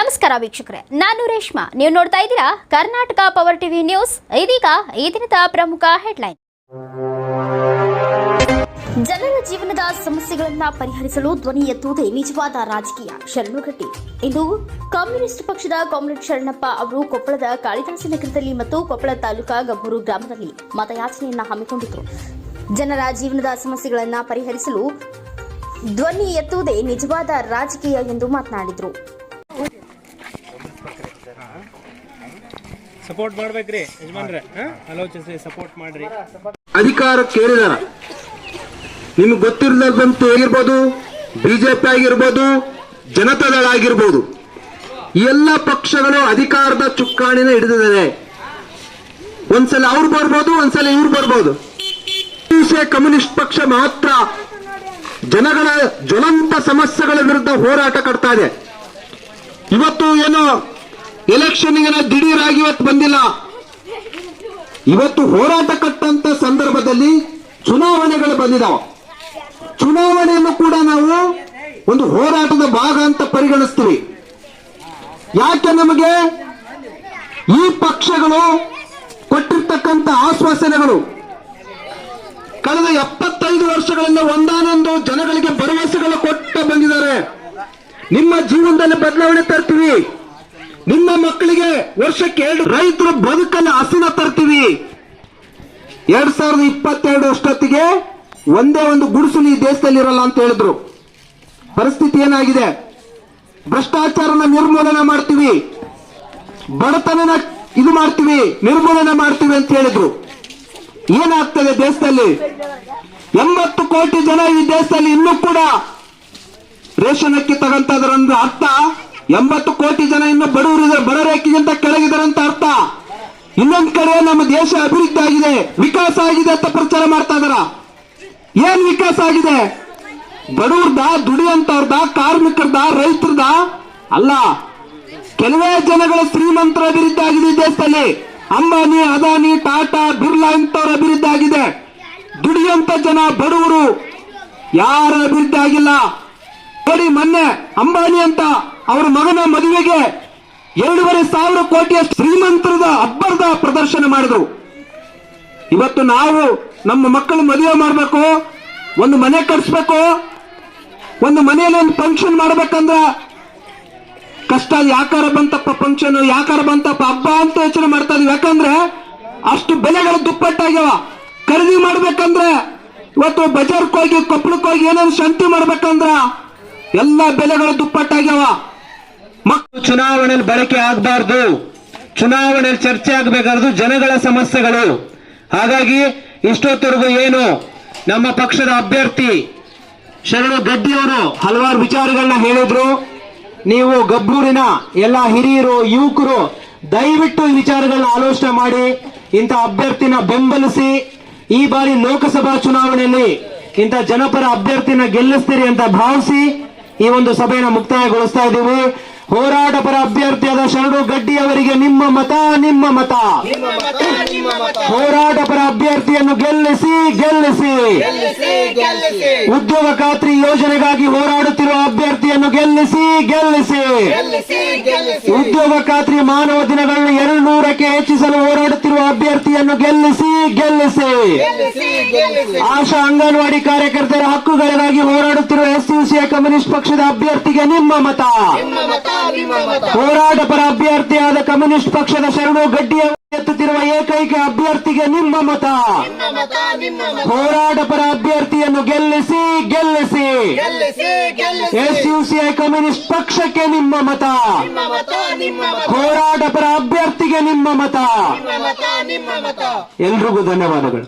ನಮಸ್ಕಾರ ವೀಕ್ಷಕರೇ, ನಾನು ರೇಷ್ಮಾ. ನೀವು ನೋಡ್ತಾ ಇದ್ದೀರಾ ಕರ್ನಾಟಕ ಪವರ್ ಟಿವಿ ನ್ಯೂಸ್ ಇದೀಗ ಈ ದಿನದ ಪ್ರಮುಖ ಹೆಡ್ಲೈನ್ ಜನರ ಜೀವನದ ಸಮಸ್ಯೆಗಳನ್ನ ಪರಿಹರಿಸಲು ಧ್ವನಿ ಎತ್ತುವುದೇ ನಿಜವಾದ ರಾಜಕೀಯ. ಶರಣುಗಟ್ಟಿ ಇಂದು ಕಮ್ಯುನಿಸ್ಟ್ ಪಕ್ಷದ ಕಾಮ್ರೇಡ್ ಶರಣಪ್ಪ ಅವರು ಕೊಪ್ಪಳದ ಕಾಳಿದಾಸ ನಗರದಲ್ಲಿ ಮತ್ತು ಕೊಪ್ಪಳ ತಾಲೂಕಾ ಗಬ್ಬೂರು ಗ್ರಾಮದಲ್ಲಿ ಮತಯಾಚನೆಯನ್ನ ಹಮ್ಮಿಕೊಂಡಿದ್ದರು ಜನರ ಜೀವನದ ಸಮಸ್ಯೆಗಳನ್ನ ಪರಿಹರಿಸಲು ಧ್ವನಿ ಎತ್ತುವುದೇ ನಿಜವಾದ ರಾಜಕೀಯ ಎಂದು ಮಾತನಾಡಿದರು. ಸಪೋರ್ಟ್ ಮಾಡ್ಬೇಕ್ರಿ, ಯಜಮಾನ್ರೆ? ಆಲೋಚಿಸಿ ಸಪೋರ್ಟ್ ಮಾಡ್ರಿ. ಅಧಿಕಾರ ಕೇಳಿದಾರ ನಿಮ್ಗೆ ಗೊತ್ತಿರದಂತೂ ಹೇಗಿರ್ಬೋದು ಬಿಜೆಪಿ ಆಗಿರ್ಬೋದು ಜನತಾದಳ ಆಗಿರ್ಬೋದು ಎಲ್ಲ ಪಕ್ಷಗಳು ಅಧಿಕಾರದ ಚುಕ್ಕಾಣಿನ ಹಿಡಿದಿದ್ದಾರೆ ಒಂದ್ಸಲ ಅವ್ರು ಬರ್ಬೋದು, ಒಂದ್ಸಲ ಇವ್ರು ಬರ್ಬೋದು. ಕಮ್ಯುನಿಸ್ಟ್ ಪಕ್ಷ ಮಾತ್ರ ಜನಗಳ ಜ್ವಲಂತ ಸಮಸ್ಯೆಗಳ ವಿರುದ್ಧ ಹೋರಾಟ ಕಟ್ತಾ ಇದೆ. ಇವತ್ತು ಏನೋ ಎಲೆಕ್ಷನ್ಗೆ ದಿಢೀರಾಗಿ ಇವತ್ತು ಬಂದಿಲ್ಲ. ಇವತ್ತು ಹೋರಾಟ ಕಟ್ಟಂತ ಸಂದರ್ಭದಲ್ಲಿ ಚುನಾವಣೆಗಳು ಬಂದಿದಾವ. ಚುನಾವಣೆಯನ್ನು ಕೂಡ ನಾವು ಒಂದು ಹೋರಾಟದ ಭಾಗ ಅಂತ ಪರಿಗಣಿಸ್ತೀವಿ. ಯಾಕೆ ನಮಗೆ ಈ ಪಕ್ಷಗಳು ಕೊಟ್ಟಿರ್ತಕ್ಕಂಥ ಆಶ್ವಾಸನೆಗಳು ಕಳೆದ ಎಪ್ಪತ್ತೈದು ವರ್ಷಗಳಿಂದ ಒಂದಾನೊಂದು ಜನಗಳಿಗೆ ಭರವಸೆಗಳು ಕೊಟ್ಟು ಬಂದಿದ್ದಾರೆ. ನಿಮ್ಮ ಜೀವನದಲ್ಲಿ ಬದಲಾವಣೆ ತರ್ತೀವಿ. ವರ್ಷಕ್ಕೆ ಎರಡು ರೈತರು ಬದುಕಲ್ಲಿ ಹಸಿನ ತರ್ತೀವಿ. ಎರಡ್ ಸಾವಿರದ ಇಪ್ಪತ್ತೆರಡು ಅಷ್ಟೊತ್ತಿಗೆ ಒಂದೇ ಒಂದು ಗುಡಿಸಲು ಈ ದೇಶದಲ್ಲಿ ಇರಲ್ಲ ಅಂತ ಹೇಳಿದ್ರು. ಪರಿಸ್ಥಿತಿ ಏನಾಗಿದೆ? ಭ್ರಷ್ಟಾಚಾರನ ನಿರ್ಮೂಲನೆ ಮಾಡ್ತೀವಿ. ಬಡತನನ ಇದು ಮಾಡ್ತೀವಿ, ನಿರ್ಮೂಲನೆ ಮಾಡ್ತೀವಿ ಅಂತ ಹೇಳಿದ್ರು. ಏನಾಗ್ತದೆ ದೇಶದಲ್ಲಿ? ಎಂಬತ್ತು ಕೋಟಿ ಜನ ಈ ದೇಶದಲ್ಲಿ ಇನ್ನೂ ಕೂಡ ರೇಷನ್ ಅಕ್ಕಿ ತಗಂತದ್ರ ಅಂದ್ರೆ ಅರ್ಥ. ಎಂಬತ್ತು ಕೋಟಿ ಜನ ಇನ್ನು ಬಡವರು ಬಡ ರೇಖೆಗಿಂತ ಕೆಳಗಿದ್ದಾರೆ ಅಂತ ಅರ್ಥ ಇನ್ನೊಂದ್ ಕಡೆ ನಮ್ಮ ದೇಶ ಅಭಿವೃದ್ಧಿ ಆಗಿದೆ, ವಿಕಾಸ ಆಗಿದೆ ಅಂತ ಪ್ರಚಾರ ಮಾಡ್ತಾ ಇದಾರ. ಏನ್ ವಿಕಾಸ ಆಗಿದೆ? ಬಡವ್ರದ ದುಡಿಯಂತವ್ರದ ಕಾರ್ಮಿಕರದ, ರೈತರದ? ಅಲ್ಲ, ಕೆಲವೇ ಜನಗಳ ಶ್ರೀಮಂತರ ಅಭಿವೃದ್ಧಿ ಆಗಿದೆ ದೇಶದಲ್ಲಿ. ಅಂಬಾನಿ, ಅದಾನಿ, ಟಾಟಾ, ಬಿರ್ಲಾ ಇಂಥವ್ರ ಅಭಿವೃದ್ಧಿ ಆಗಿದೆ. ದುಡಿಯಂತ ಜನ, ಬಡವರು, ಯಾರ ಅಭಿವೃದ್ಧಿ ಆಗಿಲ್ಲ. ನೋಡಿ ಮೊನ್ನೆ ಅಂಬಾನಿ ಅಂತ ಅವರ ಮಗನ ಮದುವೆಗೆ ಎರಡೂವರೆ ಸಾವಿರ ಕೋಟಿಯ ಶ್ರೀಮಂತರದ ಅಬ್ಬರದ ಪ್ರದರ್ಶನ ಮಾಡಿದ್ರು. ಇವತ್ತು ನಾವು ನಮ್ಮ ಮಕ್ಕಳು ಮದುವೆ ಮಾಡಬೇಕು, ಒಂದು ಮನೆ ಕಟ್ಸ್ಬೇಕು, ಒಂದು ಮನೆಯಲ್ಲಿ ಒಂದು ಫಂಕ್ಷನ್ ಮಾಡ್ಬೇಕಂದ್ರ ಕಷ್ಟ. ಯಾಕಾರ ಬಂತಪ್ಪ ಫಂಕ್ಷನ್ ಯಾಕಾರ ಬಂತಪ್ಪ? ಹಬ್ಬ ಅಂತ ಯೋಚನೆ ಮಾಡ್ತಾ ಇದೀವಿ. ಯಾಕಂದ್ರೆ ಅಷ್ಟು ಬೆಲೆಗಳು ದುಪ್ಪಟ್ಟಾಗ್ಯಾವ. ಖರೀದಿ ಮಾಡ್ಬೇಕಂದ್ರೆ ಇವತ್ತು ಬಜಾರ್ಕ್ ಹೋಗಿ ಕೊಪ್ಪಳಕ್ಕೆ ಹೋಗಿ ಏನೇನು ಶಾಂತಿ ಮಾಡ್ಬೇಕಂದ್ರ ಎಲ್ಲ ಬೆಲೆಗಳು ದುಪ್ಪಟ್ಟಾಗ್ಯಾವ. ಮಕ್ಕಳು ಚುನಾವಣೆಯಲ್ಲಿ ಬಳಕೆ ಆಗಬಾರ್ದು. ಚುನಾವಣೆಯಲ್ಲಿ ಚರ್ಚೆ ಆಗಬೇಕಾದ್ರು ಜನಗಳ ಸಮಸ್ಯೆಗಳು. ಹಾಗಾಗಿ ಇಷ್ಟೊತ್ತರೆಗೂ ಏನು? ನಮ್ಮ ಪಕ್ಷದ ಅಭ್ಯರ್ಥಿ ಶರಣು ಗಡ್ಡಿಯವರು ಹಲವಾರು ವಿಚಾರಗಳನ್ನ ಹೇಳಿದ್ರು. ನೀವು ಗಬ್ಬೂರಿನ ಎಲ್ಲ ಹಿರಿಯರು, ಯುವಕರು ದಯವಿಟ್ಟು ಈ ವಿಚಾರಗಳನ್ನ ಆಲೋಚನೆ ಮಾಡಿ, ಇಂಥ ಅಭ್ಯರ್ಥಿನ ಬೆಂಬಲಿಸಿ, ಈ ಬಾರಿ ಲೋಕಸಭಾ ಚುನಾವಣೆಯಲ್ಲಿ ಇಂಥ ಜನಪರ ಅಭ್ಯರ್ಥಿನ ಗೆಲ್ಲಿಸ್ತೀರಿ ಅಂತ ಭಾವಿಸಿ ಈ ಒಂದು ಸಭೆಯನ್ನು ಮುಕ್ತಾಯಗೊಳಿಸ್ತಾ ಇದ್ದೀವಿ. ಹೋರಾಟ ಪರ ಅಭ್ಯರ್ಥಿಯಾದ ಶರಣು ಗಡ್ಡಿ ಅವರಿಗೆ ನಿಮ್ಮ ಮತ ನಿಮ್ಮ ಮತ. ಹೋರಾಟ ಪರ ಅಭ್ಯರ್ಥಿಯನ್ನು ಗೆಲ್ಲಿಸಿ ಗೆಲ್ಲಿಸಿ. ಉದ್ಯೋಗ ಖಾತ್ರಿ ಯೋಜನೆಗಾಗಿ ಹೋರಾಡುತ್ತಿರುವ ಅಭ್ಯರ್ಥಿಯನ್ನು ಗೆಲ್ಲಿಸಿ ಗೆಲ್ಲಿಸಿ. ಉದ್ಯೋಗ ಖಾತ್ರಿ ಮಾನವ ದಿನಗಳನ್ನು ಎರಡು ನೂರಕ್ಕೆ ಹೆಚ್ಚಿಸಲು ಹೋರಾಡುತ್ತಿರುವ ಅಭ್ಯರ್ಥಿಯನ್ನು ಗೆಲ್ಲಿಸಿ ಗೆಲ್ಲಿಸಿ. ಆಶಾ ಅಂಗನವಾಡಿ ಕಾರ್ಯಕರ್ತರ ಹಕ್ಕುಗಳಿಗಾಗಿ ಹೋರಾಡುತ್ತಿರುವ ಎಸ್ಯುಸಿಐ ಕಮ್ಯುನಿಸ್ಟ್ ಪಕ್ಷದ ಅಭ್ಯರ್ಥಿಗೆ ನಿಮ್ಮ ಮತ. ಹೋರಾಟ ಪರ ಅಭ್ಯರ್ಥಿಯಾದ ಕಮ್ಯುನಿಸ್ಟ್ ಪಕ್ಷದ ಶರಣು ಗಡ್ಡಿ ಎತ್ತುತ್ತಿರುವ ಏಕೈಕ ಅಭ್ಯರ್ಥಿಗೆ ನಿಮ್ಮ ಮತ. ಹೋರಾಟ ಪರ ಅಭ್ಯರ್ಥಿಯನ್ನು ಗೆಲ್ಲಿಸಿ ಗೆಲ್ಲಿಸಿ. S U C I communist ಪಕ್ಷಕ್ಕೆ ನಿಮ್ಮ ಮತ. ಹೋರಾಟ ಪರ ಅಭ್ಯರ್ಥಿಗೆ ನಿಮ್ಮ ಮತ. ಎಲ್ರಿಗೂ ಧನ್ಯವಾದಗಳು.